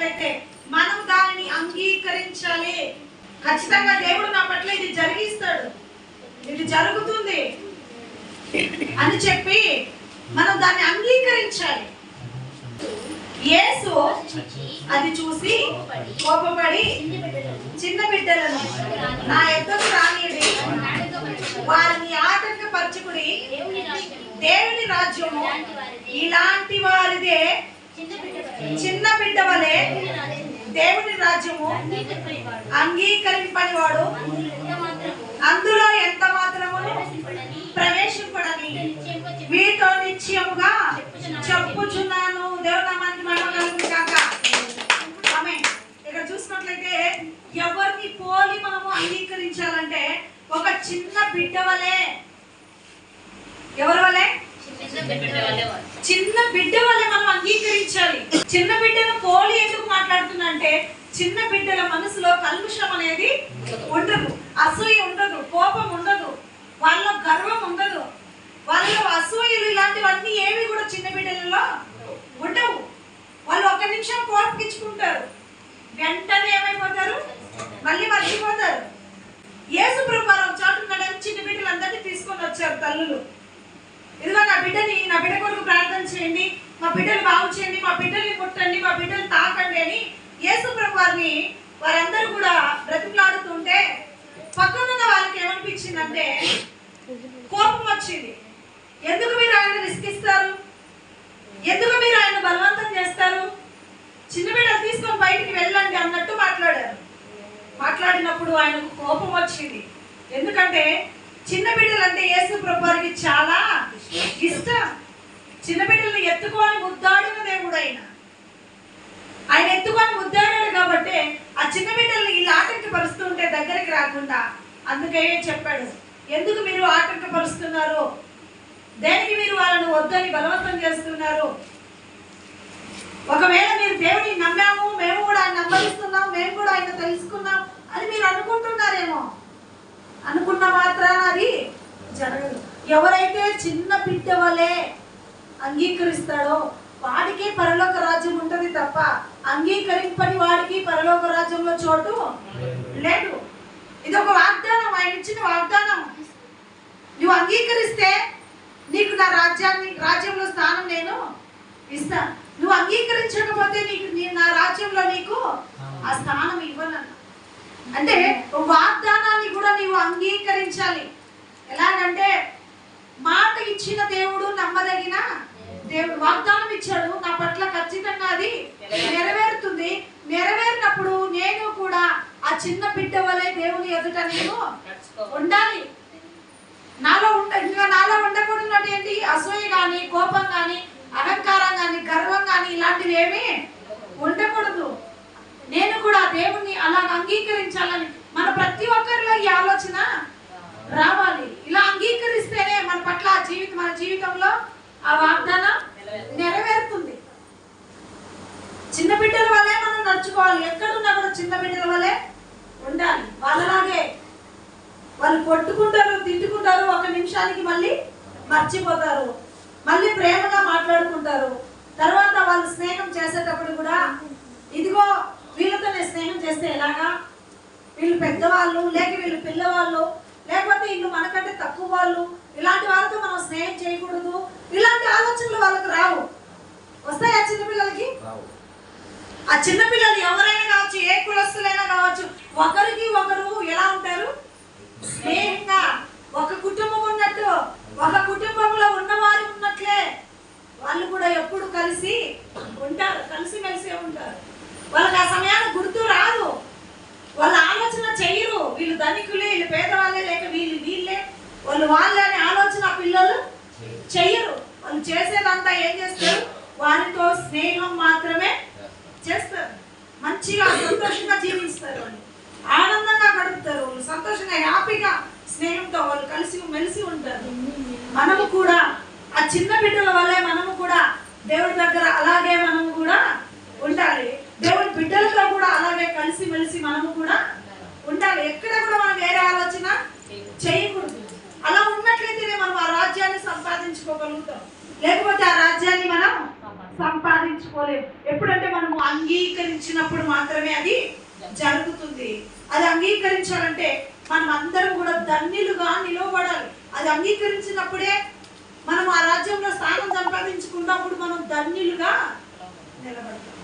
చూసినట్లయితే మనం దానిని అంగీకరించాలి. ఖచ్చితంగా దేవుడు నా పట్ల ఇది జరిగిస్తాడు. ఇది జరుగుతుంది అని చెప్పి మనం దాన్ని అంగీకరించాలి. యేసు అది చూసి కోపపడి చిన్న బిడ్డలను నా ఎద్దకు రానియడి వారిని ఆటంకపరచుకుని దేవుని రాజ్యము ఇలాంటి వారు చిన్న బిడ్డ వలె దేవుని రాజ్యము అంగీకరింపని వాడు అందులో ఎంత మాత్రము ప్రవేశింపడని మీతో నిశ్చయముగా చెప్పుచున్నాను. మహిమ కలుగును కాక. ఇక్కడ చూసినట్లయితే ఎవరిని పోలి మనము అంగీకరించాలంటే ఒక చిన్న బిడ్డ వలె ఎవరి వలె? చిన్న బిడ్డ మనం అంగీకరించాలి. చిన్న బిడ్డను పోలి ఎందుకు మాట్లాడుతున్నా అంటే చిన్న బిడ్డల మనసులో కల్ముషం అనేది ఉండదు. అసూయ ఉండదు. కోపం ఉండదు. వాళ్ళ గర్వం ఉండదు. వాళ్ళలో అసూయలు ఇలాంటివన్నీ ఏవి కూడా చిన్న బిడ్డలలో ఉండవు. వాళ్ళు ఒక నిమిషం కోపగించుకుంటారు. వెంటనే ఏమైపోతారు? మళ్ళీ మర్చిపోతారు. యేసు ప్రకారం చాటున్నాడని చిన్న బిడ్డలందరినీ తీసుకొని వచ్చారు తల్లులు. ఇదిగో నా బిడ్డని నా బిడ్డ కొరకు ప్రార్థన చేయండి మా బిడ్డలు బాగు చేయండి మా బిడ్డల్ని ముట్టండి మా బిడ్డలు తాకండి అని గారిని వారందరూ కూడా బ్రతిమలాడుతుంటే పక్కనున్న వాళ్ళకి ఏమనిపించిందంటే కోపం వచ్చింది. ఎందుకు మీరు ఆయన రిస్క్ ఇస్తారు? ఎందుకు మీరు ఆయన బలవంతం చేస్తారు? చిన్న బిడ్డలు తీసుకొని బయటికి వెళ్ళండి అన్నట్టు మాట్లాడారు. మాట్లాడినప్పుడు ఆయనకు కోపం వచ్చింది. ఎందుకంటే చిన్న బిడ్డలు అంటే యేసు ప్రభువారికి చాలా ఇష్టం. చిన్న బిడ్డలను ఎత్తుకొని ముద్దాడిన దేవుడు ఆయన ఆయన ఎత్తుకొని ముద్దాడు కాబట్టి ఆ చిన్న బిడ్డల్ని ఇలా ఆటంకపరుస్తుంటే దగ్గరికి రాకుండా అందుకే చెప్పాడు. ఎందుకు మీరు ఆటంకపరుస్తున్నారు? దేనికి మీరు వాళ్ళను వద్దని బలవంతం చేస్తున్నారు? ఒకవేళ మీరు దేవుని నమ్మాము మేము కూడా ఆయన నమ్మరిస్తున్నాం మేము కూడా ఆయన తెలుసుకున్నాం అని మీరు అనుకుంటున్నారేమో? అనుకున్న మాత్రాన అది జరగదు. ఎవరైతే చిన్న బిడ్డ వలె అంగీకరిస్తాడో వాడికి పరలోక రాజ్యం ఉంటది తప్ప అంగీకరింపని వాడికి పరలోక రాజ్యంలో చోటు లేదు. ఇది ఒక వాగ్దానం ఆయన ఇచ్చిన వాగ్దానం. నువ్వు అంగీకరిస్తే నీకు నా రాజ్యాన్ని రాజ్యంలో స్థానం నేను ఇస్తా. నువ్వు అంగీకరించకపోతే నీకు నీ- నా రాజ్యంలో నీకు ఆ. స్థానం ఇవ్వనన్నా. అంటే వాగ్దానాన్ని కూడా నీవు అంగీకరించాలి. ఎలాగంటే మాట ఇచ్చిన దేవుడు నమ్మదగిన దేవుడు. వాగ్దానం ఇచ్చాడు నా పట్ల ఖచ్చితంగా అది నెరవేరుతుంది నెరవేరినప్పుడు నేను కూడా ఆ చిన్న బిడ్డ వలె దేవుని ఎదుట నేను ఉండాలి. నాలో ఉండ ఇంకా నాలో ఉండకూడదు ఏంటి? అసూయ కానీ కోపం కానీ అహంకారం కానీ గర్వం కానీ ఇలాంటివి ఏమీ ఉండకూడదు. నేను కూడా దేవుణ్ణి అలా అంగీకరించాలని మన ప్రతి ఒక్కరిలో ఈ ఆలోచన రావాలి. ఇలా అంగీకరిస్తేనే మన పట్ల జీవితం మన జీవితంలో ఆ వాగ్దానం నెరవేరుతుంది. చిన్న బిడ్డల వల్లే మనం నడుచుకోవాలి. ఎక్కడున్నా కూడా చిన్న బిడ్డల వల్లే ఉండాలి వాళ్ళలాగే వాళ్ళు కొట్టుకుంటారు తిట్టుకుంటారు ఒక నిమిషానికి మళ్ళీ మర్చిపోతారు. మళ్ళీ ప్రేమగా మాట్లాడుకుంటారు. తర్వాత వాళ్ళు స్నేహం చేసేటప్పుడు కూడా ఇదిగో వీళ్ళతో నేను స్నేహం చేస్తే ఎలాగా? వీళ్ళు పెద్దవాళ్ళు లేక వీళ్ళు పిల్లవాళ్ళు లేకపోతే వీళ్ళు మనకంటే తక్కువ వాళ్ళు ఇలాంటి వాళ్ళతో మనం స్నేహం చేయకూడదు. ఇలాంటి ఆలోచనలు వాళ్ళకి రావు. వస్తాయా చిన్నపిల్లలకి? ఆ చిన్నపిల్లలు ఎవరైనా కావచ్చు ఏ కులస్తులైనా కావచ్చు ఒకరికి ఒకరు ఎలా ఉంటారు స్నేహంగా ఒక కుటుంబం ఉన్నట్టు ఒక కుటుంబంలో ఉన్నవారు ఉన్నట్లే వాళ్ళు కూడా ఎప్పుడు కలిసి ఉంటారు కలిసి మెలిసి ఉంటారు వాళ్ళకి ఆ సమయానికి గుర్తు రాదు వాళ్ళ ఆలోచన చెయ్యరు వీళ్ళు ధనికులే వీళ్ళు పేదవాళ్ళే లేక వీళ్ళు వీళ్ళే. వాళ్ళు వాళ్ళే అనే ఆలోచన పిల్లలు చెయ్యరు. వాళ్ళు చేసేదంతా ఏం చేస్తారు? వారితో స్నేహం మాత్రమే చేస్తారు. మంచిగా సంతోషంగా జీవిస్తారు వాళ్ళు. ఆనందంగా గడుపుతారు వాళ్ళు. సంతోషంగా హ్యాపీగా స్నేహంతో వాళ్ళు కలిసి మెలిసి ఉంటారు. మనము కూడా ఆ చిన్న బిడ్డల వల్లే మనము కూడా దేవుడి దగ్గర అలాగే మనము కూడా ఉండాలి. దేవుడి బిడ్డలతో కూడా అలాగే కలిసి మెలిసి మనము కూడా ఉండాలి ఎక్కడ కూడా మనం వేరే ఆలోచన చేయకూడదు అలా ఉన్నట్లయితేనే మనం ఆ రాజ్యాన్ని సంపాదించుకోగలుగుతాం లేకపోతే ఆ రాజ్యాన్ని మనం సంపాదించుకోలేము ఎప్పుడంటే మనము అంగీకరించినప్పుడు మాత్రమే అది జరుగుతుంది. అది అంగీకరించాలంటే మనం అందరం కూడా ధన్యులుగా నిలవబడాలి. అది అంగీకరించినప్పుడే మనం ఆ రాజ్యంలో స్థానం సంపాదించుకున్నప్పుడు మనం ధన్యులుగా నిలబడతాం.